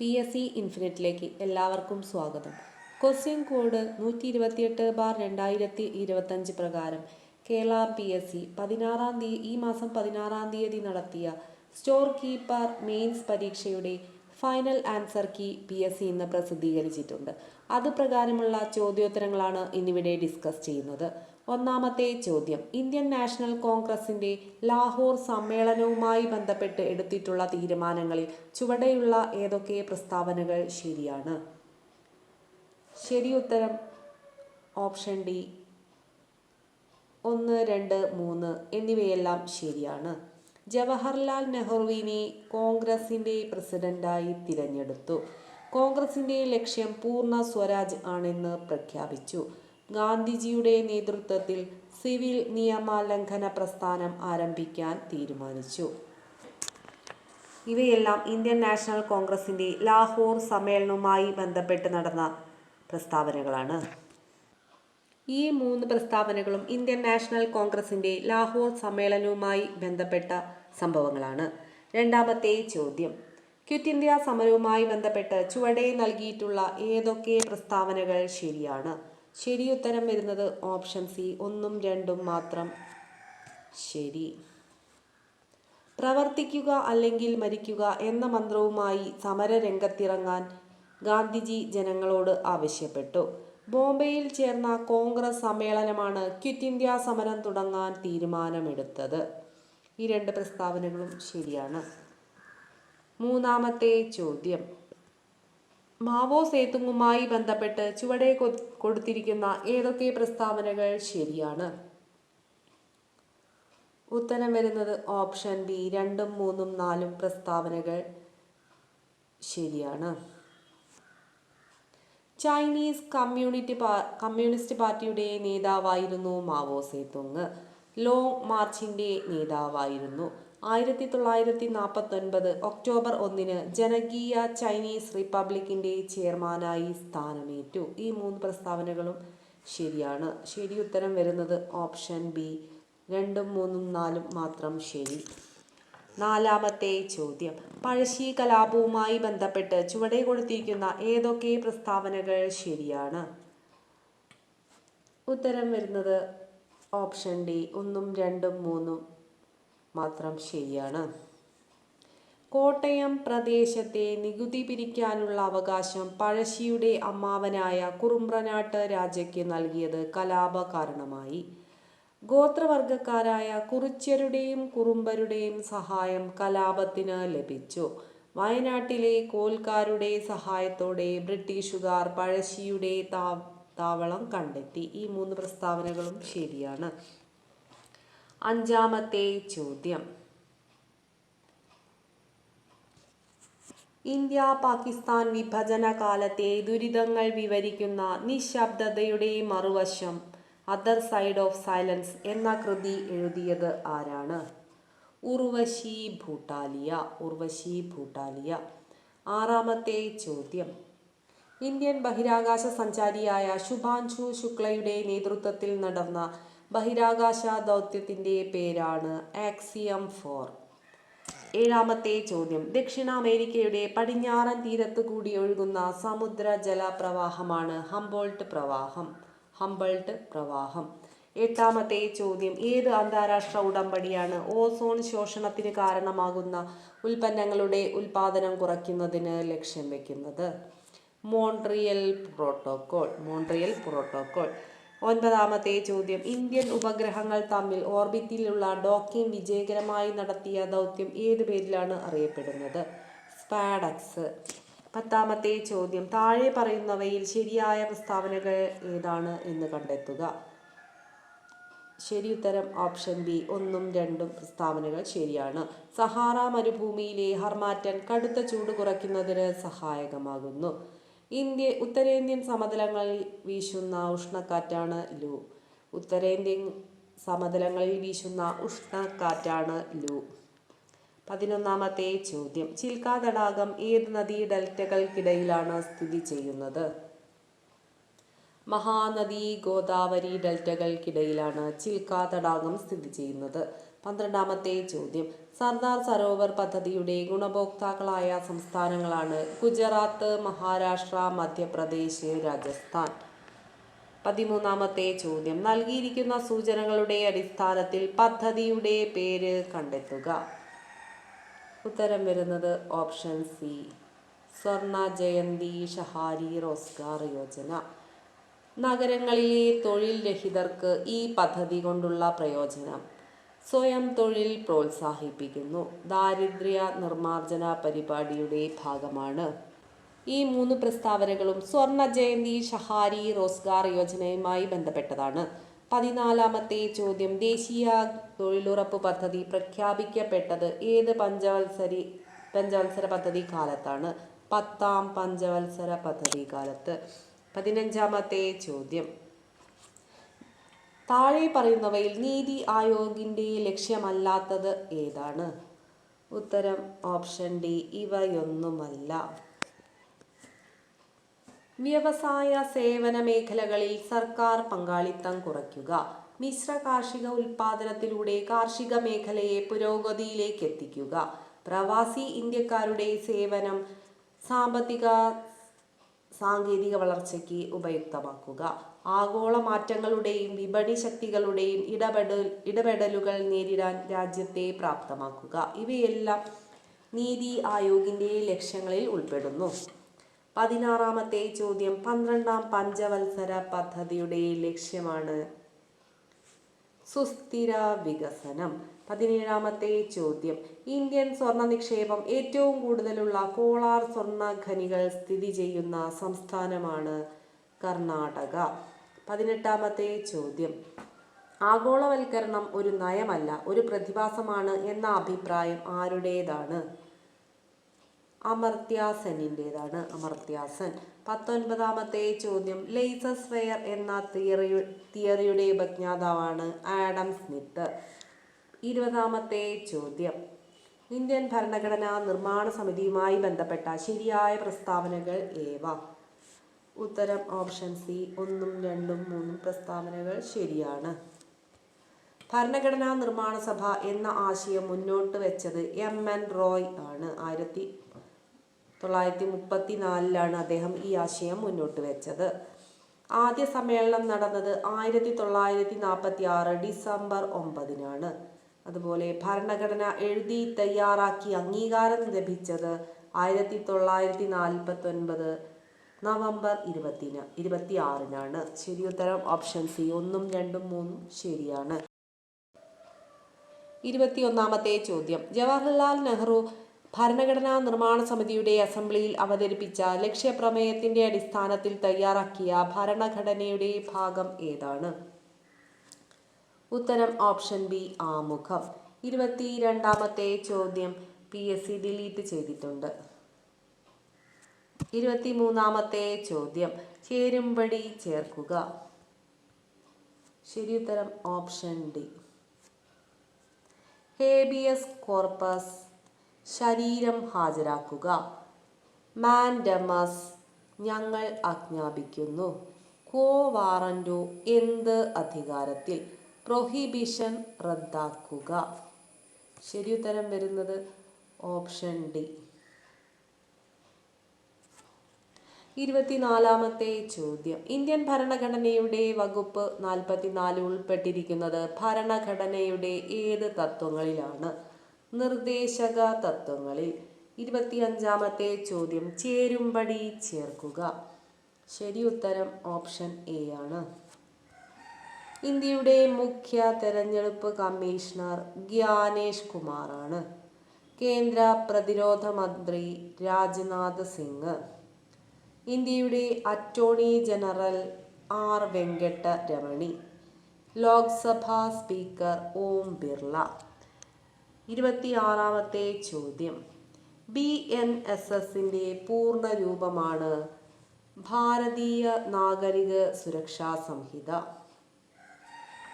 P S C ഇൻഫിനിറ്റിലേക്ക് എല്ലാവർക്കും സ്വാഗതം. Question code നൂറ്റി ഇരുപത്തിയെട്ട് ബാർ രണ്ടായിരത്തി ഇരുപത്തഞ്ച് പ്രകാരം കേരള പി എസ് സി പതിനാറാം തീയതി ഈ മാസം പതിനാറാം തീയതി നടത്തിയ സ്റ്റോർ കീപ്പർ മെയിൻസ് പരീക്ഷയുടെ final answer key P S C ഇന്ന് പ്രസിദ്ധീകരിച്ചിട്ടുണ്ട്. അത് പ്രകാരമുള്ള ചോദ്യോത്തരങ്ങളാണ് ഇന്നിവിടെ ഡിസ്കസ് ചെയ്യുന്നത്. ഒന്നാമത്തെ ചോദ്യം. ഇന്ത്യൻ നാഷണൽ കോൺഗ്രസിന്റെ ലാഹോർ സമ്മേളനവുമായി ബന്ധപ്പെട്ട് എടുത്തിട്ടുള്ള തീരുമാനങ്ങളിൽ ചുവടെയുള്ള ഏതൊക്കെ പ്രസ്താവനകൾ ശരിയാണ്? ശരി ഉത്തരം ഓപ്ഷൻ ഡി. ഒന്ന് രണ്ട് മൂന്ന് എന്നിവയെല്ലാം ശരിയാണ്. ജവഹർലാൽ നെഹ്റുവിനെ കോൺഗ്രസിന്റെ പ്രസിഡന്റായി തിരഞ്ഞെടുത്തു. കോൺഗ്രസിന്റെ ലക്ഷ്യം പൂർണ സ്വരാജ് ആണെന്ന് പ്രഖ്യാപിച്ചു. ഗാന്ധിജിയുടെ നേതൃത്വത്തിൽ സിവിൽ നിയമ ലംഘന പ്രസ്ഥാനം ആരംഭിക്കാൻ തീരുമാനിച്ചു. ഇവയെല്ലാം ഇന്ത്യൻ നാഷണൽ കോൺഗ്രസിന്റെ ലാഹോർ സമ്മേളനവുമായി ബന്ധപ്പെട്ട് നടന്ന പ്രസ്താവനകളാണ്. ഈ മൂന്ന് പ്രസ്താവനകളും ഇന്ത്യൻ നാഷണൽ കോൺഗ്രസിന്റെ ലാഹോർ സമ്മേളനവുമായി ബന്ധപ്പെട്ട സംഭവങ്ങളാണ്. രണ്ടാമത്തെ ചോദ്യം. ക്വിറ്റ് ഇന്ത്യ സമരവുമായി ബന്ധപ്പെട്ട് ചുവടെ നൽകിയിട്ടുള്ള ഏതൊക്കെ പ്രസ്താവനകൾ ശരിയാണ്? ശരി ഉത്തരം വരുന്നത് ഓപ്ഷൻ സി. ഒന്നും രണ്ടും മാത്രം ശരി. പ്രവർത്തിക്കുക അല്ലെങ്കിൽ മരിക്കുക എന്ന മന്ത്രവുമായി സമര സമരരംഗത്തിറങ്ങാൻ ഗാന്ധിജി ജനങ്ങളോട് ആവശ്യപ്പെട്ടു. ബോംബെയിൽ ചേർന്ന കോൺഗ്രസ് സമ്മേളനമാണ് ക്വിറ്റ് ഇന്ത്യ സമരം തുടങ്ങാൻ തീരുമാനമെടുത്തത്. ഈ രണ്ട് പ്രസ്താവനകളും ശരിയാണ്. മൂന്നാമത്തെ ചോദ്യം. മാവോ സേതുങ്ങുമായി ബന്ധപ്പെട്ട് ചുവടെ കൊടുത്തിരിക്കുന്ന ഏതൊക്കെ പ്രസ്താവനകൾ ശരിയാണ്? ഉത്തരം വരുന്നത് ഓപ്ഷൻ ബി രണ്ടും മൂന്നും നാലും പ്രസ്താവനകൾ ശരിയാണ്. ചൈനീസ് കമ്മ്യൂണിറ്റി പാ കമ്മ്യൂണിസ്റ്റ് പാർട്ടിയുടെ നേതാവായിരുന്നു മാവോ സേതുങ് ലോങ് മാർച്ചിന്റെ നേതാവായിരുന്നു. ആയിരത്തി തൊള്ളായിരത്തി നാൽപ്പത്തൊൻപത് ഒക്ടോബർ ഒന്നിന് ജനകീയ ചൈനീസ് റിപ്പബ്ലിക്കിന്റെ ചെയർമാനായി സ്ഥാനമേറ്റു. ഈ മൂന്ന് പ്രസ്താവനകളും ശരിയാണ്. ശരി ഉത്തരം വരുന്നത് ഓപ്ഷൻ ബി. രണ്ടും മൂന്നും നാലും മാത്രം ശരി. നാലാമത്തെ ചോദ്യം. പഴശ്ശി കലാപവുമായി ബന്ധപ്പെട്ട് ചുവടെ കൊടുത്തിരിക്കുന്ന ഏതൊക്കെ പ്രസ്താവനകൾ ശരിയാണ്? ഉത്തരം വരുന്നത് ഓപ്ഷൻ ഡി. ഒന്നും രണ്ടും മൂന്നും. മാത്രം ശരിയാണ്. കോട്ടയം പ്രദേശത്തെ നികുതി പിരിക്കാനുള്ള അവകാശം പഴശ്ശിയുടെ അമ്മാവനായ കുറുമ്പ്രനാട്ട് രാജയ്ക്ക് നൽകിയത് കലാപ കാരണമായി ഗോത്രവർഗക്കാരായ കുറിച്യരുടെയും കുറുമ്പരുടെയും സഹായം കലാപത്തിന് ലഭിച്ചു. വയനാട്ടിലെ കോൽക്കാരുടെ സഹായത്തോടെ ബ്രിട്ടീഷുകാർ പഴശ്ശിയുടെ താവളം കണ്ടെത്തി. ഈ മൂന്ന് പ്രസ്താവനകളും ശരിയാണ്. അഞ്ചാമത്തെ ചോദ്യം. ഇന്ത്യ പാകിസ്ഥാൻ വിഭജന കാലത്തെ ദുരിതങ്ങൾ വിവരിക്കുന്ന നിശബ്ദതയുടെ മറുവശം അതർ സൈഡ് ഓഫ് സൈലൻസ് എന്ന കൃതി എഴുതിയത് ആരാണ്? ഉർവശി ഭൂട്ടാലിയ ഉർവശി ഭൂട്ടാലിയ. ആറാമത്തെ ചോദ്യം. ഇന്ത്യൻ ബഹിരാകാശ സഞ്ചാരിയായ ശുഭാൻഷു ശുക്ലയുടെ നേതൃത്വത്തിൽ നടന്ന ബഹിരാകാശ ദൗത്യത്തിന്റെ പേരാണ് ആക്സിയം ഫോർ. ഏഴാമത്തെ ചോദ്യം. ദക്ഷിണ അമേരിക്കയുടെ പടിഞ്ഞാറൻ തീരത്ത് കൂടി ഒഴുകുന്ന സമുദ്ര ജലപ്രവാഹമാണ് ഹംബോൾട്ട് പ്രവാഹം. ഹംബോൾട്ട് പ്രവാഹം. എട്ടാമത്തെ ചോദ്യം. ഏത് അന്താരാഷ്ട്ര ഉടമ്പടിയാണ് ഓസോൺ ശോഷണത്തിന് കാരണമാകുന്ന ഉൽപ്പന്നങ്ങളുടെ ഉൽപാദനം കുറയ്ക്കുന്നതിന് ലക്ഷ്യം വെക്കുന്നത്? മോൺട്രിയൽ പ്രോട്ടോകോൾ മോൺട്രിയൽ പ്രോട്ടോകോൾ ഒൻപതാമത്തെ ചോദ്യം. ഇന്ത്യൻ ഉപഗ്രഹങ്ങൾ തമ്മിൽ ഓർബിറ്റിലുള്ള ഡോക്കിംഗ് വിജയകരമായി നടത്തിയ ദൗത്യം ഏത് പേരിലാണ് അറിയപ്പെടുന്നത്? സ്പാഡക്സ്. പത്താമത്തെ ചോദ്യം. താഴെ പറയുന്നവയിൽ ശരിയായ പ്രസ്താവനകൾ ഏതാണ് എന്ന് കണ്ടെത്തുക. ശരി ഉത്തരം ഓപ്ഷൻ ബി. ഒന്നും രണ്ടും പ്രസ്താവനകൾ ശരിയാണ്. സഹാറ മരുഭൂമിയിലെ ഹർമാറ്റൻ കടുത്ത ചൂട് കുറയ്ക്കുന്നതിന് സഹായകമാകുന്നു. ഇന്ത്യ ഉത്തരേന്ത്യൻ സമതലങ്ങളിൽ വീശുന്ന ഉഷ്ണക്കാറ്റാണ് ലു. ഉത്തരേന്ത്യൻ സമതലങ്ങളിൽ വീശുന്ന ഉഷ്ണക്കാറ്റാണ് ലു. പതിനൊന്നാമത്തെ ചോദ്യം. ചിൽക്ക തടാകം ഏത് നദീ ഡെൽറ്റകൾക്കിടയിലാണ് സ്ഥിതി ചെയ്യുന്നത്? മഹാനദി ഗോദാവരി ഡെൽറ്റകൾക്കിടയിലാണ് ചിൽക്ക തടാകം സ്ഥിതി ചെയ്യുന്നത്. പന്ത്രണ്ടാമത്തെ ചോദ്യം. സർദാർ സരോവർ പദ്ധതിയുടെ ഗുണഭോക്താക്കളായ സംസ്ഥാനങ്ങളാണ് ഗുജറാത്ത് മഹാരാഷ്ട്ര മധ്യപ്രദേശ് രാജസ്ഥാൻ. പതിമൂന്നാമത്തെ ചോദ്യം. നൽകിയിരിക്കുന്ന സൂചനകളുടെ അടിസ്ഥാനത്തിൽ പദ്ധതിയുടെ പേര് കണ്ടെത്തുക. ഉത്തരം വരുന്നത് ഓപ്ഷൻ സി. സ്വർണ ജയന്തി ഷഹാരി റോസ്ഗാർ യോജന. നഗരങ്ങളിലെ തൊഴിൽ രഹിതർക്ക് ഈ പദ്ധതി കൊണ്ടുള്ള പ്രയോജനം. സ്വയം തൊഴിൽ പ്രോത്സാഹിപ്പിക്കുന്നു. ദാരിദ്ര്യ നിർമാർജന പരിപാടിയുടെ ഭാഗമാണ്. ഈ മൂന്ന് പ്രസ്താവനകളും സ്വർണ ജയന്തി ഷഹാരി റോസ്ഗാർ യോജനയുമായി ബന്ധപ്പെട്ടതാണ്. പതിനാലാമത്തെ ചോദ്യം ദേശീയ തൊഴിലുറപ്പ് പദ്ധതി പ്രഖ്യാപിക്കപ്പെട്ടത് ഏത് പഞ്ചവത്സരി പഞ്ചവത്സര പദ്ധതി കാലത്താണ് പത്താം പഞ്ചവത്സര പദ്ധതി കാലത്ത് പതിനഞ്ചാമത്തെ ചോദ്യം താഴെ പറയുന്നവയിൽ നീതി ആയോഗിന്റെ ലക്ഷ്യമല്ലാത്തത് ഏതാണ്? ഉത്തരം ഓപ്ഷൻ ഡി ഇവയൊന്നുമല്ല. വ്യവസായ സേവന മേഖലകളിൽ സർക്കാർ പങ്കാളിത്തം കുറയ്ക്കുക. മിശ്ര കാർഷിക ഉൽപാദനത്തിലൂടെ കാർഷിക മേഖലയെ പുരോഗതിയിലേക്ക് എത്തിക്കുക. പ്രവാസി ഇന്ത്യക്കാരുടെ സേവനം സാമ്പത്തിക സാങ്കേതിക വളർച്ചയ്ക്ക് ഉപയുക്തമാക്കുക. ആഗോള മാറ്റങ്ങളുടെയും വിപണി ശക്തികളുടെയും ഇടപെടൽ ഇടപെടലുകൾ നേരിടാൻ രാജ്യത്തെ പ്രാപ്തമാക്കുക. ഇവയെല്ലാം നീതി ആയോഗിന്റെ ലക്ഷ്യങ്ങളിൽ ഉൾപ്പെടുന്നു. പതിനാറാമത്തെ ചോദ്യം പന്ത്രണ്ടാം പഞ്ചവത്സര പദ്ധതിയുടെ ലക്ഷ്യമാണ് സുസ്ഥിര വികസനം. പതിനേഴാമത്തെ ചോദ്യം ഇന്ത്യൻ സ്വർണ നിക്ഷേപം ഏറ്റവും കൂടുതലുള്ള കോളാർ സ്വർണ ഖനികൾ സ്ഥിതി ചെയ്യുന്ന സംസ്ഥാനമാണ് കർണാടക. പതിനെട്ടാമത്തെ ചോദ്യം. ആഗോളവൽക്കരണം ഒരു നയമല്ല ഒരു പ്രതിഭാസമാണ് എന്ന അഭിപ്രായം ആരുടേതാണ്? അമർത്യാസനിന്റെതാണ് അമർത്യാസൻ. അമർത്യ സെൻ പത്തൊൻപതാമത്തെ ചോദ്യം. ലേസസ് ഫെയർ എന്ന തിയറി തിയറിയുടെ ഉപജ്ഞാതാവാണ് ആഡം സ്മിത്ത്. ഇരുപതാമത്തെ ചോദ്യം. ഇന്ത്യൻ ഭരണഘടനാ നിർമ്മാണ സമിതിയുമായി ബന്ധപ്പെട്ട ശരിയായ പ്രസ്താവനകൾ ഏവ? ഉത്തരം ഓപ്ഷൻ സി. ഒന്നും രണ്ടും മൂന്നും പ്രസ്താവനകൾ ശരിയാണ്. ഭരണഘടനാ നിർമ്മാണ സഭ എന്ന ആശയം മുന്നോട്ട് വെച്ചത് എം. എൻ. റോയ് ആണ്. ആയിരത്തി തൊള്ളായിരത്തി മുപ്പത്തി നാലിലാണ് അദ്ദേഹം ഈ ആശയം മുന്നോട്ട് വെച്ചത്. ആദ്യ സമ്മേളനം നടന്നത് ആയിരത്തി തൊള്ളായിരത്തി നാൽപ്പത്തി ആറ് ഡിസംബർ ഒമ്പതിനാണ്. അതുപോലെ ഭരണഘടന എഴുതി തയ്യാറാക്കി അംഗീകാരം ലഭിച്ചത് ആയിരത്തി തൊള്ളായിരത്തി നാൽപ്പത്തി ഒൻപത് നവംബർ ഇരുപത്തിന് ഇരുപത്തി ആറിനാണ് ശരി ഉത്തരം ഓപ്ഷൻ സി. ഒന്നും രണ്ടും മൂന്നും ശരിയാണ്. ഇരുപത്തിയൊന്നാമത്തെ ചോദ്യം. ജവഹർലാൽ നെഹ്റു ഭരണഘടനാ നിർമ്മാണ സമിതിയുടെ അസംബ്ലിയിൽ അവതരിപ്പിച്ച ലക്ഷ്യപ്രമേയത്തിന്റെ അടിസ്ഥാനത്തിൽ തയ്യാറാക്കിയ ഭരണഘടനയുടെ ഭാഗം ഏതാണ്? ഉത്തരം ഓപ്ഷൻ ബി ആമുഖം. ഇരുപത്തി രണ്ടാമത്തെ ചോദ്യം പി എസ് സി ഡിലീറ്റ് ചെയ്തിട്ടുണ്ട്. ഇരുപത്തി മൂന്നാമത്തെ ചോദ്യം. ചേരുംപടി ചേർക്കുക. ശരി ഉത്തരം ഓപ്ഷൻ ഡി. ഹേബിയസ് കോർപ്പസ് ശരീരം ഹാജരാക്കുക. മാൻഡമസ് ഞങ്ങൾ ആജ്ഞാപിക്കുന്നു. കോ വാറന്റോ എന്ത് അധികാരത്തിൽ? പ്രൊഹിബിഷൻ റദ്ദാക്കുക. ശരിയുത്തരം വരുന്നത് ഓപ്ഷൻ ഡി. ഇരുപത്തിനാലാമത്തെ ചോദ്യം. ഇന്ത്യൻ ഭരണഘടനയുടെ വകുപ്പ് നാൽപ്പത്തിനാല് ഉൾപ്പെട്ടിരിക്കുന്നത് ഭരണഘടനയുടെ ഏത് തത്വങ്ങളിലാണ്? നിർദ്ദേശക തത്വങ്ങളിൽ. ഇരുപത്തിയഞ്ചാമത്തെ ചോദ്യം. ചേരുംപടി ചേർക്കുക. ശരി ഉത്തരം ഓപ്ഷൻ എ ആണ്. ഇന്ത്യയുടെ മുഖ്യ തെരഞ്ഞെടുപ്പ് കമ്മീഷണർ ഗ്യാനേഷ് കുമാറാണ്. കേന്ദ്ര പ്രതിരോധ മന്ത്രി രാജ്നാഥ് സിംഗ്. ഇന്ത്യയുടെ attorney general R Venkata Ramani. Lok Sabha speaker Om Birla. ഇരുപത്തിയാറാമത്തെ ചോദ്യം. ബി എൻ എസ് എസിന്റെ പൂർണ രൂപമാണ് ഭാരതീയ നാഗരിക സുരക്ഷാ സംഹിത.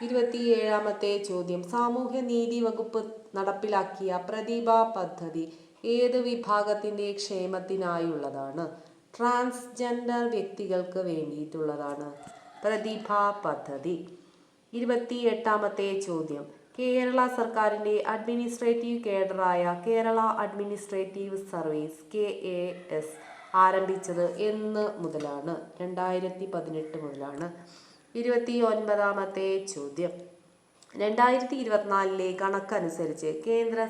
ഇരുപത്തിയേഴാമത്തെ ചോദ്യം. സാമൂഹ്യ നീതി വകുപ്പ് നടപ്പിലാക്കിയ പ്രതിഭ പദ്ധതി ഏത് വിഭാഗത്തിന്റെ ക്ഷേമത്തിനായുള്ളതാണ്? ട്രാൻസ്ജെൻഡർ വ്യക്തികൾക്ക് വേണ്ടിയിട്ടുള്ളതാണ്. പ്രതിഭ പദ്ധതി. ഇരുപത്തി എട്ടാമത്തെ ചോദ്യം. കേരള സർക്കാരിന്റെ administrative കേഡറായ Kerala administrative service K A S ആരംഭിച്ചത് എന്ന് മുതലാണ്. രണ്ടായിരത്തി പതിനെട്ട് മുതലാണ്. ഇരുപത്തി ഒൻപതാമത്തെ ചോദ്യം. രണ്ടായിരത്തി ഇരുപത്തിനാലിലെ കണക്കനുസരിച്ച് കേന്ദ്ര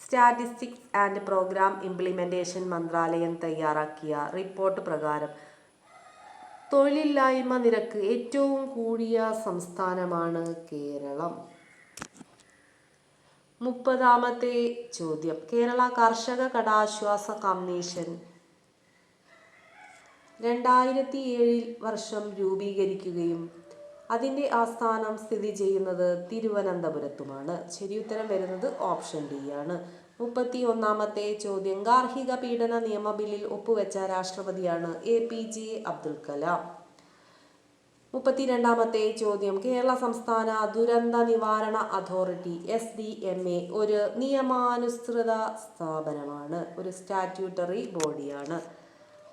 സ്റ്റാറ്റിസ്റ്റിക്സ് ആൻഡ് പ്രോഗ്രാം ഇംപ്ലിമെന്റേഷൻ മന്ത്രാലയം തയ്യാറാക്കിയ റിപ്പോർട്ട് പ്രകാരം തൊഴിലില്ലായ്മ നിരക്ക് ഏറ്റവും കൂടിയ സംസ്ഥാനമാണ് കേരളം. മുപ്പതാമത്തെ ചോദ്യം. കേരള കർഷക കടാശ്വാസ കമ്മീഷൻ രണ്ടായിരത്തി ഏഴിൽ വർഷം രൂപീകരിക്കുകയും അതിന്റെ ആസ്ഥാനം സ്ഥിതി ചെയ്യുന്നത് തിരുവനന്തപുരത്തുമാണ്. ശരിയുത്തരം വരുന്നത് ഓപ്ഷൻ ഡി ആണ്. മുപ്പത്തി ഒന്നാമത്തെ ചോദ്യം. ഗാർഹിക പീഡന നിയമ ബില്ലിൽ ഒപ്പുവെച്ച രാഷ്ട്രപതിയാണ് A P J Abdul Kalam. മുപ്പത്തിരണ്ടാമത്തെ ചോദ്യം. കേരള സംസ്ഥാന ദുരന്ത നിവാരണ authority S D M A ഒരു നിയമാനുസൃത സ്ഥാപനമാണ്. ഒരു സ്റ്റാറ്റ്യൂട്ടറി ബോഡിയാണ്.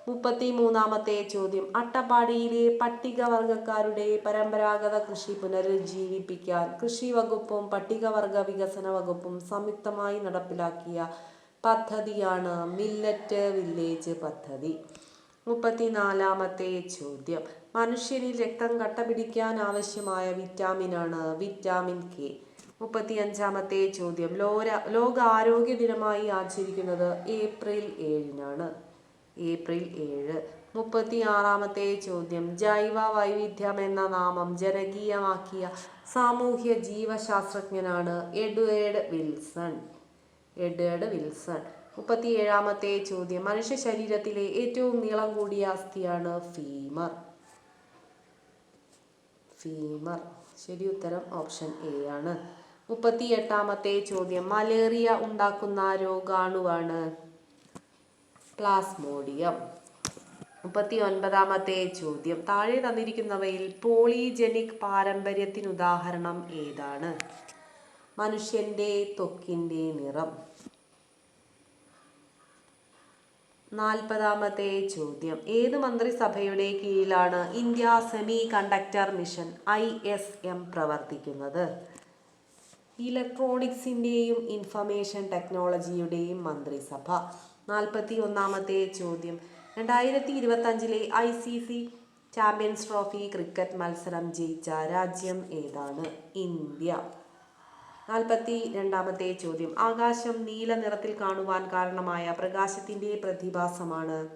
മുപ്പത്തി മൂന്നാമത്തെ ചോദ്യം. അട്ടപ്പാടിയിലെ പട്ടികവർഗക്കാരുടെ പരമ്പരാഗത കൃഷി പുനരുജ്ജീവിപ്പിക്കാൻ കൃഷി വകുപ്പും പട്ടികവർഗ വികസന വകുപ്പും സംയുക്തമായി നടപ്പിലാക്കിയ പദ്ധതിയാണ് മില്ലറ്റ് വില്ലേജ് പദ്ധതി. മുപ്പത്തിനാലാമത്തെ ചോദ്യം. മനുഷ്യരിൽ രക്തം കട്ട പിടിക്കാൻ ആവശ്യമായ വിറ്റാമിനാണ് വിറ്റാമിൻ കെ. മുപ്പത്തി അഞ്ചാമത്തെ ചോദ്യം. ലോക ആരോഗ്യ ദിനമായി ആചരിക്കുന്നത് ഏപ്രിൽ ഏഴിനാണ്. ഏപ്രിൽ ഏഴ്. മുപ്പത്തി ആറാമത്തെ ചോദ്യം. ജൈവ വൈവിധ്യം എന്ന നാമം ജനകീയമാക്കിയ സാമൂഹ്യ ജീവശാസ്ത്രജ്ഞനാണ് എഡ്വേർഡ് വിൽസൺ. Edward Wilson. മുപ്പത്തി ഏഴാമത്തെ ചോദ്യം. മനുഷ്യ ശരീരത്തിലെ ഏറ്റവും നീളം കൂടിയ അസ്ഥിയാണ് ഫീമർ. ഫീമർ. ശരി ഉത്തരം ഓപ്ഷൻ എ ആണ്. മുപ്പത്തി എട്ടാമത്തെ ചോദ്യം. മലേറിയ ഉണ്ടാക്കുന്ന രോഗാണുവാണ് പ്ലാസ്മോഡിയം മുപ്പത്തി ഒൻപതാമത്തെ ചോദ്യം. താഴെ തന്നിരിക്കുന്നവയിൽ പോളിജനിക് പാരമ്പര്യത്തിനുദാഹരണം ഏതാണ്? മനുഷ്യന്റെ തൊക്കിന്റെ നിറം. നാൽപ്പതാമത്തെ ചോദ്യം. ഏത് മന്ത്രിസഭയുടെ കീഴിലാണ് India semi conductor mission I S M പ്രവർത്തിക്കുന്നത്? ഇലക്ട്രോണിക്സിന്റെയും ഇൻഫർമേഷൻ ടെക്നോളജിയുടെയും മന്ത്രിസഭ. നാൽപ്പത്തി ഒന്നാമത്തെ ചോദ്യം. രണ്ടായിരത്തി ഇരുപത്തഞ്ചിലെ I C C champions trophy cricket മത്സരം ജയിച്ച രാജ്യം ഏതാണ്? ഇന്ത്യ. നാൽപ്പത്തി രണ്ടാമത്തെ ചോദ്യം. ആകാശം നീല നിറത്തിൽ കാണുവാൻ കാരണമായ പ്രകാശത്തിന്റെ പ്രതിഭാസമാണ്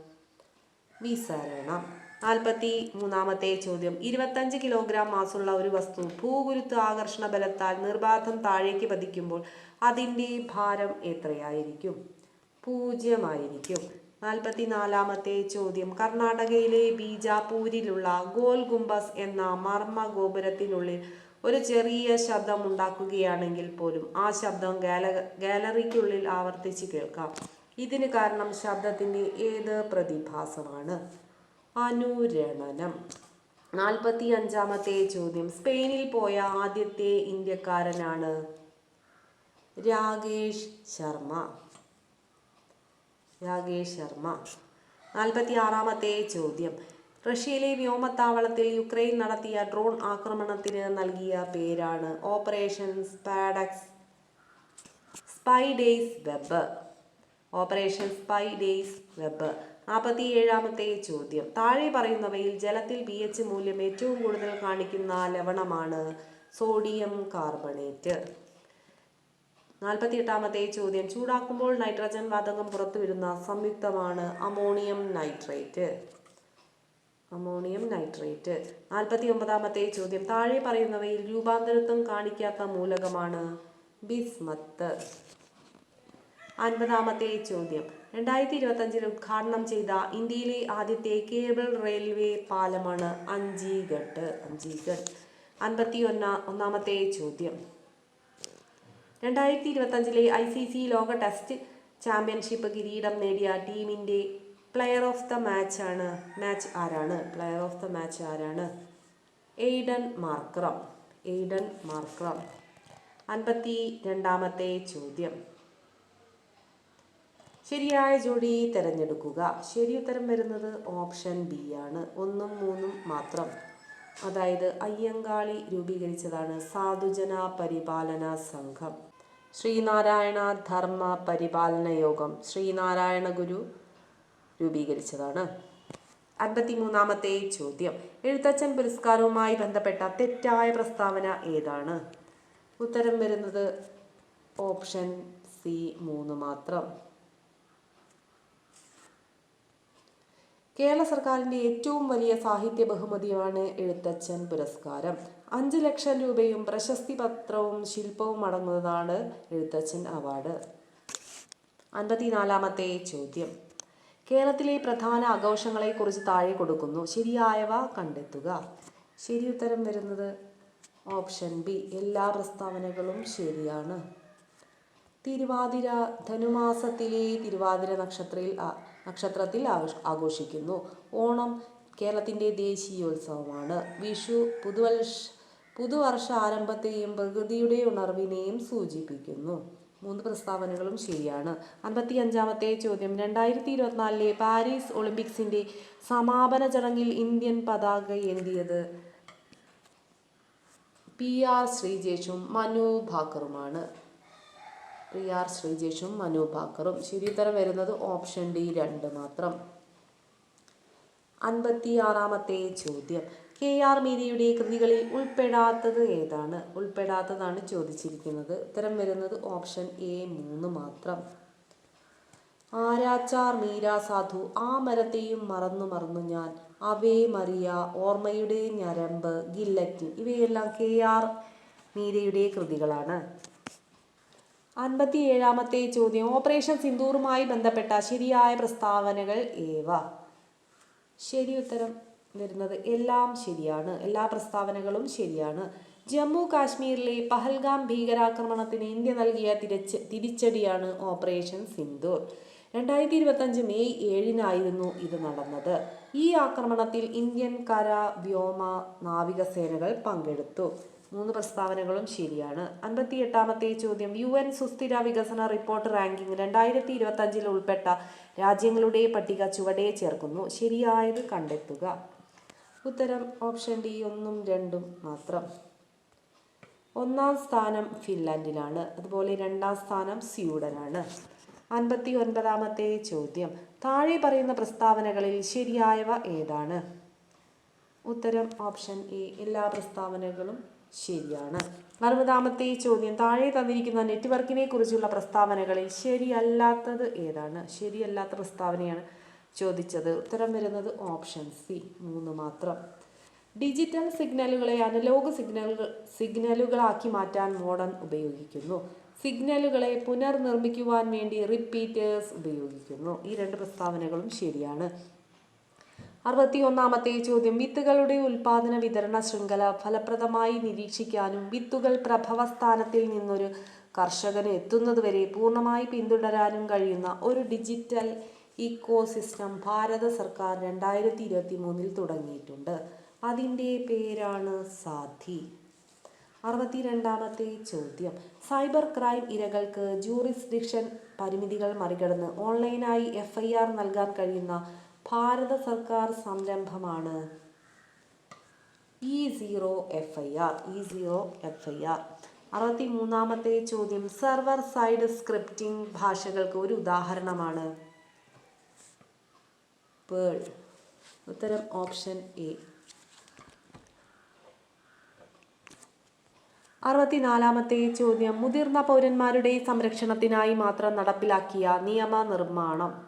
വിസരണം. നാൽപ്പത്തി മൂന്നാമത്തെ ചോദ്യം. ഇരുപത്തഞ്ച് കിലോഗ്രാം മാസുള്ള ഒരു വസ്തു ഭൂഗുരുത്വ ആകർഷണ ബലത്താൽ നിർബാധം താഴേക്ക് പതിക്കുമ്പോൾ അതിന്റെ ഭാരം എത്രയായിരിക്കും? പൂജ്യമായിരിക്കും. നാൽപ്പത്തി നാലാമത്തെ ചോദ്യം. കർണാടകയിലെ ബീജാപൂരിലുള്ള ഗോൽ ഗുംബസ് എന്ന മർമ്മ ഗോപുരത്തിനുള്ളിൽ ഒരു ചെറിയ ശബ്ദം ഉണ്ടാക്കുകയാണെങ്കിൽ പോലും ആ ശബ്ദം ഗാല ഗാലറിക്കുള്ളിൽ ആവർത്തിച്ച് കേൾക്കാം. ഇതിന് കാരണം ശബ്ദത്തിന്റെ ഏത് പ്രതിഭാസമാണ്? അനുരണനം. നാൽപ്പത്തി അഞ്ചാമത്തെ ചോദ്യം. സ്പെയിനിൽ പോയ ആദ്യത്തെ ഇന്ത്യക്കാരനാണ് രാകേഷ് ശർമ്മ. രാകേഷ് ശർമ്മ. നാൽപ്പത്തി ആറാമത്തെ ചോദ്യം. റഷ്യയിലെ വ്യോമത്താവളത്തിൽ യുക്രൈൻ നടത്തിയ ഡ്രോൺ ആക്രമണത്തിന് നൽകിയ പേരാണ് operation SpaDeX spider's web. Operation spider's web. നാൽപ്പത്തി ഏഴാമത്തെ ചോദ്യം. താഴെ പറയുന്നവയിൽ ജലത്തിൽ പി എച്ച് മൂല്യം ഏറ്റവും കൂടുതൽ കാണിക്കുന്ന ലവണമാണ് സോഡിയം കാർബണേറ്റ്. നാൽപ്പത്തി എട്ടാമത്തെ ചോദ്യം. ചൂടാക്കുമ്പോൾ നൈട്രജൻ വാതകം പുറത്തു വരുന്ന സംയുക്തമാണ് അമോണിയം നൈട്രേറ്റ്. Ammonium nitrate. നാൽപ്പത്തി ഒമ്പതാമത്തെ ചോദ്യം. താഴെ പറയുന്നവയിൽ രൂപാന്തരത്വം കാണിക്കാത്ത മൂലകമാണ് ബിസ്മത്ത്. അൻപതാമത്തെ ചോദ്യം. രണ്ടായിരത്തി ഇരുപത്തഞ്ചിൽ ഉദ്ഘാടനം ചെയ്ത ഇന്ത്യയിലെ ആദ്യത്തെ കേബിൾ റെയിൽവേ പാലമാണ് അഞ്ചിഘട്ട് അഞ്ചിഘട്ട് അൻപത്തി ഒന്നാ ഒന്നാമത്തെ ചോദ്യം. രണ്ടായിരത്തി ഇരുപത്തഞ്ചിലെ ഐ സി സി ലോക ടെസ്റ്റ് ചാമ്പ്യൻഷിപ്പ് കിരീടം നേടിയ ടീമിന്റെ പ്ലെയർ ഓഫ് ദ മാച്ച് ആണ്. മാച്ച് ആരാണ്? പ്ലെയർ ഓഫ് ദ മാച്ച് ആരാണ്? Aiden Markram. Aiden Markram. അൻപത്തി രണ്ടാമത്തെ ചോദ്യം. ശരിയായ ജോഡി തിരഞ്ഞെടുക്കുക. ശരി ഉത്തരം വരുന്നത് ഓപ്ഷൻ ബി ആണ്. ഒന്നും മൂന്നും മാത്രം. അതായത് അയ്യങ്കാളി രൂപീകരിച്ചതാണ് സാധുജന പരിപാലന സംഘം. ശ്രീനാരായണ ധർമ്മ പരിപാലന യോഗം ശ്രീനാരായണ ഗുരു രൂപീകരിച്ചതാണ്. അൻപത്തിമൂന്നാമത്തെ ചോദ്യം. എഴുത്തച്ഛൻ പുരസ്കാരവുമായി ബന്ധപ്പെട്ട തെറ്റായ പ്രസ്താവന ഏതാണ്? ഉത്തരം വരുന്നത് ഓപ്ഷൻ സി മൂന്ന് മാത്രം. കേരള സർക്കാരിന്റെ ഏറ്റവും വലിയ സാഹിത്യ ബഹുമതിയാണ് എഴുത്തച്ഛൻ പുരസ്കാരം. അഞ്ച് ലക്ഷം രൂപയും പ്രശസ്തി പത്രവും ശില്പവും അടങ്ങുന്നതാണ് എഴുത്തച്ഛൻ അവാർഡ്. അൻപത്തിനാലാമത്തെ ചോദ്യം. കേരളത്തിലെ പ്രധാന ആഘോഷങ്ങളെക്കുറിച്ച് താഴെ കൊടുക്കുന്നു. ശരിയായവ കണ്ടെത്തുക. ശരി ഉത്തരം വരുന്നത് ഓപ്ഷൻ ബി. എല്ലാ പ്രസ്താവനകളും ശരിയാണ്. തിരുവാതിര ധനുമാസത്തിലെ തിരുവാതിര നക്ഷത്രയിൽ നക്ഷത്രത്തിൽ ആഘോഷിക്കുന്നു. ഓണം കേരളത്തിന്റെ ദേശീയോത്സവമാണ്. വിഷു പുതുവർഷ പുതുവർഷ ആരംഭത്തെയും പ്രകൃതിയുടെ ഉണർവിനെയും സൂചിപ്പിക്കുന്നു. മൂന്ന് പ്രസ്താവനകളും ശരിയാണ്. അൻപത്തി അഞ്ചാമത്തെ ചോദ്യം. രണ്ടായിരത്തി ഇരുപത്തിനാലിലെ പാരീസ് ഒളിമ്പിക്സിന്റെ സമാപന ചടങ്ങിൽ ഇന്ത്യൻ പതാക ഏന്തിയത് പി ആർ ശ്രീജേഷും മനു ഭാക്കറുമാണ്. പി ആർ ശ്രീജേഷും മനു ഭാക്കറും. ശരിയുത്തരം വരുന്നത് ഓപ്ഷൻ ഡി രണ്ട് മാത്രം. അൻപത്തി ആറാമത്തെ ചോദ്യം. കെ ആർ മീരയുടെ കൃതികളിൽ ഉൾപ്പെടാത്തത് ഏതാണ്? ഉൾപ്പെടാത്തതാണ് ചോദിച്ചിരിക്കുന്നത്. ഉത്തരം വരുന്നത് ഓപ്ഷൻ എ മൂന്ന് മാത്രം. ആരാച്ചാർ മീര സാധു ആ മരത്തെയും മറന്നു മറന്നു ഞാൻ. അവേ മറിയ ഓർമ്മയുടെ ഞരമ്പ് ഗില്ലറ്റിൻ ഇവയെല്ലാം കെ ആർ മീരയുടെ കൃതികളാണ്. അൻപത്തി ഏഴാമത്തെ ചോദ്യം. ഓപ്പറേഷൻ സിന്ദൂറുമായി ബന്ധപ്പെട്ട ശരിയായ പ്രസ്താവനകൾ ഏവ? ശരി ഉത്തരം വരുന്നത്. എല്ലാം ശരിയാണ്. എല്ലാ പ്രസ്താവനകളും ശരിയാണ്. ജമ്മു കാശ്മീരിലെ പഹൽഗാം ഭീകരാക്രമണത്തിന് ഇന്ത്യ നൽകിയ തിരച്ച് തിരിച്ചടിയാണ് ഓപ്പറേഷൻ സിന്ധൂർ രണ്ടായിരത്തി ഇരുപത്തഞ്ച് മെയ് ഏഴിനായിരുന്നു ഇത് നടന്നത്. ഈ ആക്രമണത്തിൽ ഇന്ത്യൻ കര വ്യോമ നാവികസേനകൾ പങ്കെടുത്തു. മൂന്ന് പ്രസ്താവനകളും ശരിയാണ്. അൻപത്തി എട്ടാമത്തെ ചോദ്യം. യു എൻ സുസ്ഥിര വികസന റിപ്പോർട്ട് റാങ്കിംഗ് രണ്ടായിരത്തി ഇരുപത്തഞ്ചിൽ ഉൾപ്പെട്ട രാജ്യങ്ങളുടെ പട്ടിക ചുവടെ ചേർക്കുന്നു. ശരിയായത് കണ്ടെത്തുക. ഉത്തരം ഓപ്ഷൻ ഡി ഒന്നും രണ്ടും മാത്രം. ഒന്നാം സ്ഥാനം ഫിൻലാൻഡിലാണ്. അതുപോലെ രണ്ടാം സ്ഥാനം സ്വീഡനാണ്. അൻപത്തി ഒൻപതാമത്തെ ചോദ്യം. താഴെ പറയുന്ന പ്രസ്താവനകളിൽ ശരിയായവ ഏതാണ്? ഉത്തരം ഓപ്ഷൻ എ. എല്ലാ പ്രസ്താവനകളും ശരിയാണ്. അറുപതാമത്തെ ചോദ്യം. താഴെ തന്നിരിക്കുന്ന നെറ്റ്വർക്കിനെ കുറിച്ചുള്ള പ്രസ്താവനകളിൽ ശരിയല്ലാത്തത് ഏതാണ്? ശരിയല്ലാത്ത പ്രസ്താവനയാണ്. ചോദിച്ചത്. ഉത്തരം വരുന്നത് ഓപ്ഷൻ സി. മൂന്ന് മാത്രം. ഡിജിറ്റൽ സിഗ്നലുകളെ അനലോഗ് സിഗ്നലുകൾ സിഗ്നലുകളാക്കി മാറ്റാൻ മോഡം ഉപയോഗിക്കുന്നു. സിഗ്നലുകളെ പുനർനിർമ്മിക്കുവാൻ വേണ്ടി റിപ്പീറ്റേഴ്സ് ഉപയോഗിക്കുന്നു. ഈ രണ്ട് പ്രസ്താവനകളും ശരിയാണ്. അറുപത്തി ഒന്നാമത്തെ ചോദ്യം. വിത്തുകളുടെ ഉൽപാദന വിതരണ ശൃംഖല ഫലപ്രദമായി നിരീക്ഷിക്കാനും വിത്തുകൾ പ്രഭവസ്ഥാനത്തിൽ നിന്നൊരു കർഷകന് എത്തുന്നതുവരെ പൂർണമായി പിന്തുടരാനും കഴിയുന്ന ഒരു ഡിജിറ്റൽ ഇക്കോസിസ്റ്റം ഭാരത സർക്കാർ രണ്ടായിരത്തി ഇരുപത്തി മൂന്നിൽ തുടങ്ങിയിട്ടുണ്ട്. അതിന്റെ പേരാണ് സാധി. അറുപത്തിരണ്ടാമത്തെ ചോദ്യം. സൈബർ ക്രൈം ഇരകൾക്ക് ജൂറിസ്ഡിക്ഷൻ പരിമിതികൾ മറികടന്ന് ഓൺലൈനായി എഫ് ഐ ആർ നൽകാൻ കഴിയുന്ന ഭാരത സർക്കാർ സംരംഭമാണ് E zero F I R E zero F I R അറുപത്തി മൂന്നാമത്തെ ചോദ്യം. സെർവർ സൈഡ് സ്ക്രിപ്റ്റിംഗ് ഭാഷകൾക്ക് ഒരു ഉദാഹരണമാണ്. പേൾ. ഉത്തരം ഓപ്ഷൻ എ. അറുപത്തിനാലാമത്തെ ചോദ്യം. മുതിർന്ന പൗരന്മാരുടെ സംരക്ഷണത്തിനായി മാത്രം നടപ്പിലാക്കിയ നിയമനിർമ്മാണം.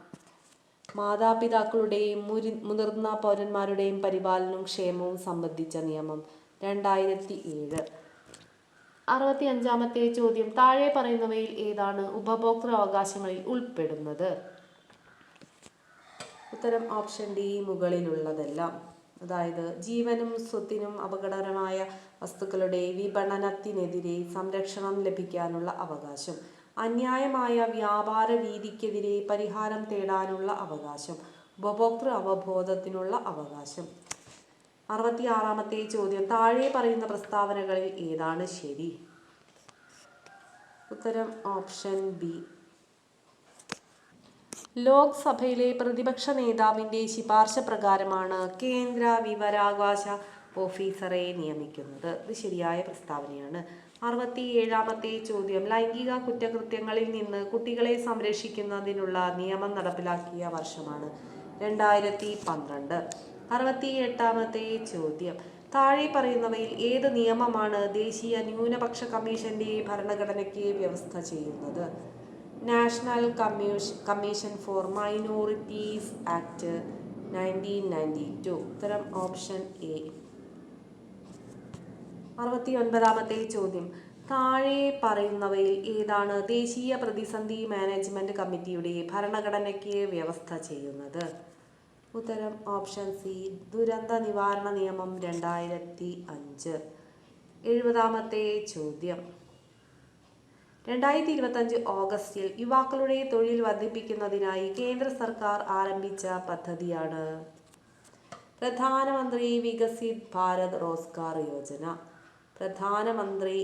മാതാപിതാക്കളുടെയും മുതിർന്ന പൗരന്മാരുടെയും പരിപാലനവും ക്ഷേമവും സംബന്ധിച്ച നിയമം. രണ്ടായിരത്തി ഏഴ് അറുപത്തി അഞ്ചാമത്തെ ചോദ്യം. താഴെ പറയുന്നവയിൽ ഏതാണ് ഉപഭോക്തൃ അവകാശങ്ങളിൽ ഉൾപ്പെടുന്നത്? ഉത്തരം ഓപ്ഷൻ ഡി മുകളിലുള്ളതെല്ലാം. അതായത് ജീവനും സ്വത്തിനും അപകടകരമായ വസ്തുക്കളുടെ വിപണനത്തിനെതിരെ സംരക്ഷണം ലഭിക്കാനുള്ള അവകാശം. അന്യായമായ വ്യാപാര രീതിക്കെതിരെ പരിഹാരം തേടാനുള്ള അവകാശം. ഉപഭോക്തൃ അവബോധത്തിനുള്ള അവകാശം. അറുപത്തി ആറാമത്തെ ചോദ്യം. താഴെ പറയുന്ന പ്രസ്താവനകളിൽ ഏതാണ് ശരി? ഉത്തരം ഓപ്ഷൻ ബി ലോക്സഭയിലെ പ്രതിപക്ഷ നേതാവിന്റെ ശിപാർശ പ്രകാരമാണ് കേന്ദ്ര വിവരാവകാശ ഓഫീസറെ നിയമിക്കുന്നത്. ഇത് ശരിയായ പ്രസ്താവനയാണ്. അറുപത്തി ഏഴാമത്തെ ചോദ്യം. ലൈംഗിക കുറ്റകൃത്യങ്ങളിൽ നിന്ന് കുട്ടികളെ സംരക്ഷിക്കുന്നതിനുള്ള നിയമം നടപ്പിലാക്കിയ വർഷമാണ് രണ്ടായിരത്തി പന്ത്രണ്ട് അറുപത്തി എട്ടാമത്തെ ചോദ്യം. താഴെ പറയുന്നവയിൽ ഏത് നിയമമാണ് ദേശീയ ന്യൂനപക്ഷ കമ്മീഷന്റെ ഭരണഘടനയ്ക്ക് വ്യവസ്ഥ ചെയ്യുന്നത്? National commission commission for minorities act nineteen ninety two. ഉത്തരം ഓപ്ഷൻ എ. അറുപത്തി ഒൻപതാമത്തെ ചോദ്യം. താഴെ പറയുന്നവയിൽ ഏതാണ് ദേശീയ പ്രതിസന്ധി മാനേജ്മെന്റ് കമ്മിറ്റിയുടെ ഭരണഘടനയ്ക്ക് വ്യവസ്ഥ ചെയ്യുന്നത്? ഉത്തരം ഓപ്ഷൻ സി. ദുരന്ത നിവാരണ നിയമം രണ്ടായിരത്തി അഞ്ച് എഴുപതാമത്തെ ചോദ്യം. രണ്ടായിരത്തി ഇരുപത്തഞ്ച് ഓഗസ്റ്റിൽ യുവാക്കളുടെ തൊഴിൽ വർദ്ധിപ്പിക്കുന്നതിനായി കേന്ദ്ര സർക്കാർ ആരംഭിച്ച പദ്ധതിയാണ്. പ്രധാനമന്ത്രി വികസിത് ഭാരത് റോസ്ഗാർ യോജന. പ്രധാനമന്ത്രി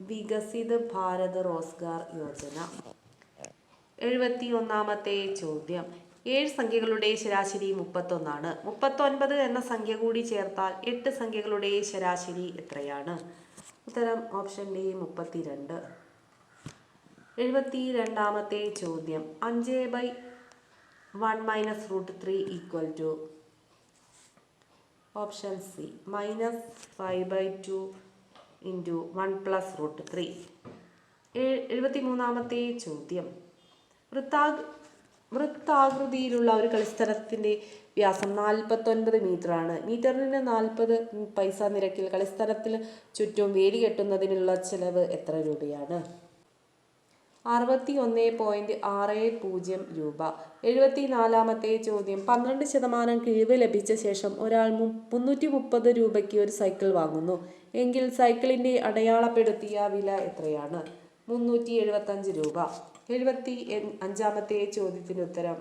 വികസിത് ഭാരത് റോസ്ഗാർ യോജന. എഴുപത്തി ഒന്നാമത്തെ ചോദ്യം. ഏഴ് സംഖ്യകളുടെ ശരാശരി മുപ്പത്തൊന്നാണ്. മുപ്പത്തൊൻപത് എന്ന സംഖ്യ കൂടി ചേർത്താൽ എട്ട് സംഖ്യകളുടെ ശരാശരി എത്രയാണ്? ഉത്തരം ഓപ്ഷൻ ഡി മുപ്പത്തിരണ്ട്. എഴുപത്തി രണ്ടാമത്തെ ചോദ്യം. അഞ്ച് by one minus root three equal to option C. Minus five by two into one plus root three. എഴുപത്തി മൂന്നാമത്തെ ചോദ്യം. വൃത്താക് വൃത്താകൃതിയിലുള്ള ഒരു കളിസ്ഥലത്തിന്റെ വ്യാസം നാൽപ്പത്തൊൻപത് മീറ്ററാണ്. മീറ്ററിന് നാൽപ്പത് പൈസ നിരക്കിൽ കളിസ്ഥലത്തിൽ ചുറ്റും വേലി കെട്ടുന്നതിനുള്ള ചെലവ് എത്ര രൂപയാണ്? അറുപത്തി ഒന്ന് പോയിന്റ് ആറ് പൂജ്യം രൂപ. എഴുപത്തി നാലാമത്തെ ചോദ്യം. പന്ത്രണ്ട് ശതമാനം കിഴിവ് ലഭിച്ച ശേഷം ഒരാൾ മുന്നൂറ്റി മുപ്പത് രൂപയ്ക്ക് ഒരു സൈക്കിൾ വാങ്ങുന്നു. എങ്കിൽ സൈക്കിളിന്റെ അടയാളപ്പെടുത്തിയ വില എത്രയാണ്? മുന്നൂറ്റി എഴുപത്തഞ്ച് രൂപ. എഴുപത്തി അഞ്ചാമത്തെ ചോദ്യത്തിന് ഉത്തരം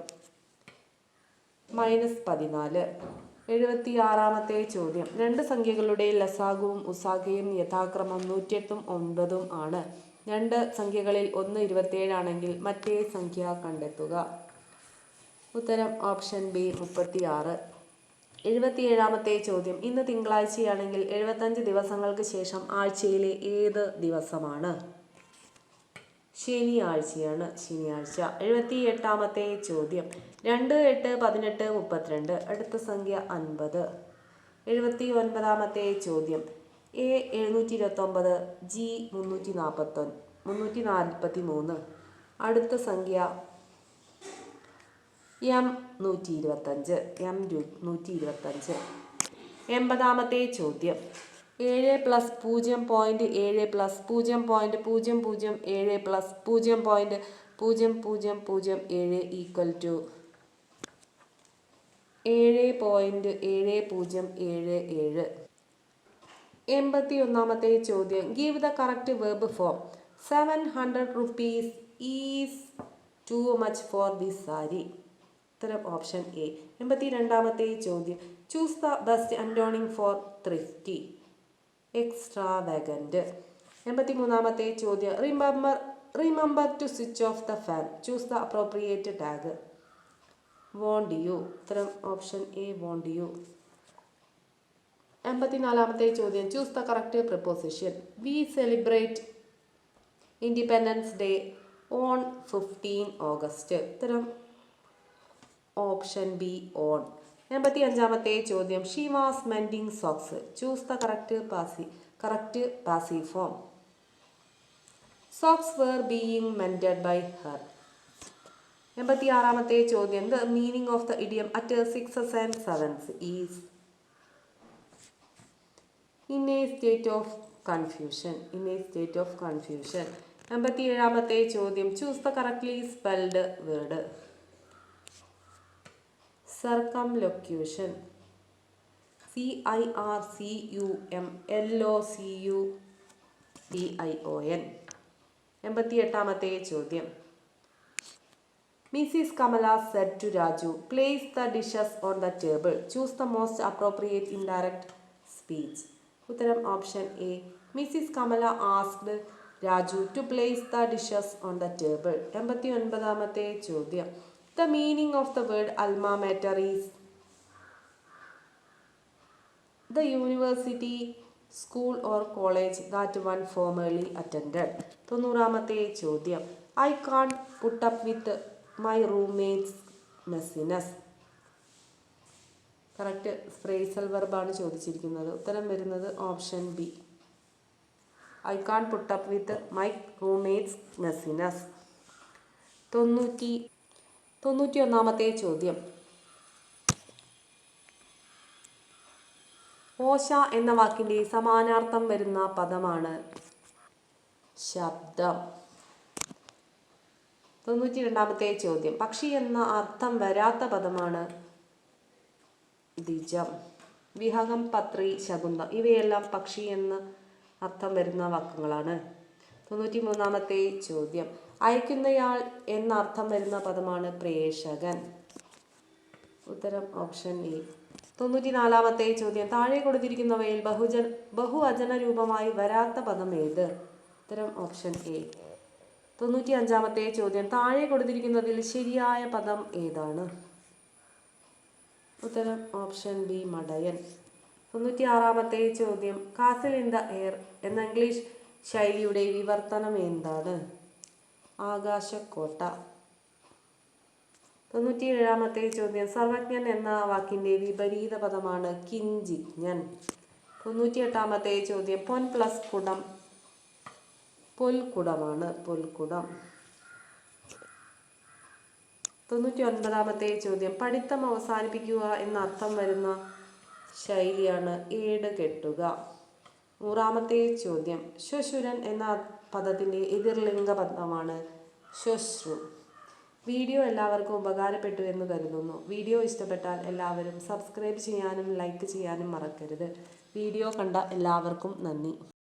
മൈനസ് പതിനാല്. എഴുപത്തി ആറാമത്തെ ചോദ്യം. രണ്ട് സംഖ്യകളുടെ ലസാഗുവും ഉസാഗയും യഥാക്രമം നൂറ്റിയെട്ടും ഒൻപതും ആണ്. രണ്ട് സംഖ്യകളിൽ ഒന്ന് ഇരുപത്തിയേഴാണെങ്കിൽ മറ്റേ സംഖ്യ കണ്ടെത്തുക. ഉത്തരം ഓപ്ഷൻ ബി മുപ്പത്തി ആറ് എഴുപത്തിയേഴാമത്തെ ചോദ്യം. ഇന്ന് തിങ്കളാഴ്ചയാണെങ്കിൽ എഴുപത്തഞ്ച് ദിവസങ്ങൾക്ക് ശേഷം ആഴ്ചയിലെ ഏത് ദിവസമാണ്? ശനിയാഴ്ചയാണ് ശനിയാഴ്ച. എഴുപത്തി എട്ടാമത്തെ ചോദ്യം. രണ്ട് എട്ട് പതിനെട്ട് മുപ്പത്തിരണ്ട്. അടുത്ത സംഖ്യ അൻപത്. എഴുപത്തി ഒൻപതാമത്തെ ചോദ്യം. എ എഴുന്നൂറ്റി ഇരുപത്തൊമ്പത് ജി മുന്നൂറ്റി നാൽപ്പത്തൊൻ മുന്നൂറ്റി നാൽപ്പത്തി മൂന്ന് അടുത്ത സംഖ്യ എം നൂറ്റി ഇരുപത്തഞ്ച് എം നൂറ്റി ഇരുപത്തഞ്ച് എൺപതാമത്തെ ചോദ്യം. ഏഴ് പ്ലസ് പൂജ്യം പോയിന്റ് ഏഴ് പ്ലസ് പൂജ്യം പോയിന്റ് പൂജ്യം പൂജ്യം ഏഴ് പ്ലസ് പൂജ്യം പോയിന്റ് പൂജ്യം പൂജ്യം പൂജ്യം ഏഴ് ഈക്വൽ ടു ഏഴ് പോയിന്റ് ഏഴ് പൂജ്യം ഏഴ് ഏഴ്. എൺപത്തി ഒന്നാമത്തെ ചോദ്യം. Give the correct verb form seven hundred rupees is too much for the sari ഉത്തരം ഓപ്ഷൻ എ എൺപത്തി രണ്ടാമത്തെ ചോദ്യം. Choose the best antonym for thrifty extravagant എൺപത്തി മൂന്നാമത്തെ ചോദ്യം. Remember remember to switch off the fan choose the appropriate tag won't you ഉത്തരം option A won't you എൺപത്തിനാലാമത്തെ ചോദ്യം choose the correct preposition we celebrate independence day on fifteen August ഉത്തരം option B on എൺപത്തി അഞ്ചാമത്തെ ചോദ്യം she was mending socks choose the correct passive correct passive form socks were being mended by her എൺപത്തി ആറാമത്തെ ചോദ്യം the meaning of the idiom at six and sevens is in a state of confusion in a state of confusion എൺപത്തി ഏഴാമത്തെ ചോദ്യം choose the correctly spelled word circumlocution C I R C U M L O C U T I O N എൺപത്തി എട്ടാമത്തെ ചോദ്യം. Mrs Kamala said to Raju place the dishes on the table choose the most appropriate indirect speech ഉത്തരം option A Mrs Kamala asked Raju to place the dishes on the table എൺപത്തി ഒൻപതാമത്തെ ചോദ്യം. The meaning of the word alma mater is the university school or college that one formerly attended തൊണ്ണൂറാമത്തെ ചോദ്യം. I can put up with my roommates messiness correct phrasal വെർബാണ് ചോദിച്ചിരിക്കുന്നത്. ഉത്തരം വരുന്നത് option B. I can put up with my roommates messiness. തൊണ്ണൂറ്റി തൊണ്ണൂറ്റി ഒന്നാമത്തെ ചോദ്യം. ഓശ എന്ന വാക്കിന്റെ സമാനാർത്ഥം വരുന്ന പദമാണ് ശബ്ദം. തൊണ്ണൂറ്റി രണ്ടാമത്തെ ചോദ്യം. പക്ഷി എന്ന അർത്ഥം വരാത്ത പദമാണ് ദ്വിജം. വിഹകം പത്രി ശകുന്ത ഇവയെല്ലാം പക്ഷി എന്ന് അർത്ഥം വരുന്ന വാക്കുകളാണ് തൊണ്ണൂറ്റി മൂന്നാമത്തെ ചോദ്യം. അയക്കുന്നയാൾ എന്നർത്ഥം വരുന്ന പദമാണ് പ്രേഷകൻ ഉത്തരം ഓപ്ഷൻ എ. തൊണ്ണൂറ്റി നാലാമത്തെ ചോദ്യം. താഴെ കൊടുത്തിരിക്കുന്നവയിൽ ബഹുജൻ ബഹുവചന രൂപമായി വരാത്ത പദം ഏത്? ഉത്തരം ഓപ്ഷൻ എ. തൊണ്ണൂറ്റി അഞ്ചാമത്തെ ചോദ്യം. താഴെ കൊടുത്തിരിക്കുന്നതിൽ ശരിയായ പദം ഏതാണ്? ഉത്തരം ഓപ്ഷൻ ബി മടയൻ. തൊണ്ണൂറ്റി ആറാമത്തെ ചോദ്യം കാസിൽ ഇൻ ദ എയർ എന്ന ഇംഗ്ലീഷ് ശൈലിയുടെ വിവർത്തനം എന്താണ്? ആകാശക്കോട്ട. തൊണ്ണൂറ്റി ഏഴാമത്തെ ചോദ്യം സർവജ്ഞൻ എന്ന വാക്കിന്റെ വിപരീത പദമാണ് കിഞ്ചിജ്ഞൻ. തൊണ്ണൂറ്റി എട്ടാമത്തെ ചോദ്യം പൊൻ പ്ലസ് കുടം പൊൽക്കുടമാണ് പൊൽക്കുടം. തൊണ്ണൂറ്റി ഒൻപതാമത്തെ ചോദ്യം. പഠിത്തം അവസാനിപ്പിക്കുക എന്ന അർത്ഥം വരുന്ന ശൈലിയാണ് ഏട് കെട്ടുക. നൂറാമത്തെ ചോദ്യം. ശ്വശുരൻ എന്ന പദത്തിന്റെ എതിർലിംഗ പദമാണ് ശ്വശ്രു. വീഡിയോ എല്ലാവർക്കും ഉപകാരപ്പെട്ടു എന്ന് കരുതുന്നു. വീഡിയോ ഇഷ്ടപ്പെട്ടാൽ എല്ലാവരും സബ്സ്ക്രൈബ് ചെയ്യാനും ലൈക്ക് ചെയ്യാനും മറക്കരുത്. വീഡിയോ കണ്ട എല്ലാവർക്കും നന്ദി.